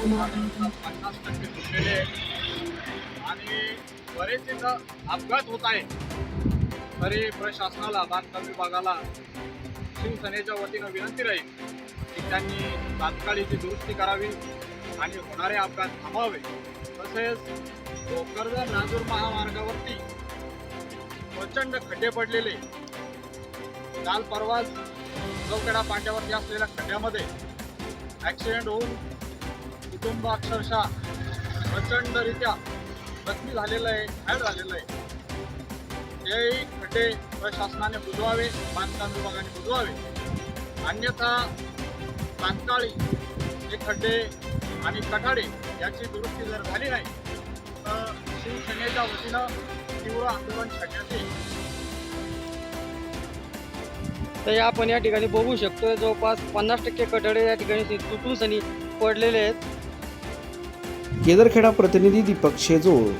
पन्नास टक्के आणि बरेच तिथं अपघात होत आहे तरी प्रशासनाला बांधकाम विभागाला शिवसेनेच्या वतीनं विनंती राहील की त्यांनी तात्काळीची दुरुस्ती करावी आणि होणारे अपघात थांबावे तसेच कोकर्ज नांदूर महामार्गावरती प्रचंड खड्डे पडलेले काल परवाच चौकडा पाट्यावरती असलेल्या खड्ड्यामध्ये ॲक्सिडेंट होऊन कुटुंब अक्षरशः प्रचंडरित्या जखमी झालेलं आहे घायल झालेलं आहे. तेही खड्डे प्रशासनाने बुजवावे बांधकाम विभागाने बुजवावे. अन्यथा तात्काळी हे खड्डे आणि कठाडे याची दुरुस्ती जर झाली नाही तर शिवसेनेच्या वतीनं तीव्र आंदोलन छेडण्यात येईल. तर आपण या ठिकाणी बघू शकतो जवळपास पन्नास टक्के कठडे या ठिकाणी तुटून सनी पडलेले आहेत. केदरखेडा प्रतिनिधी दीपक शेजोळ.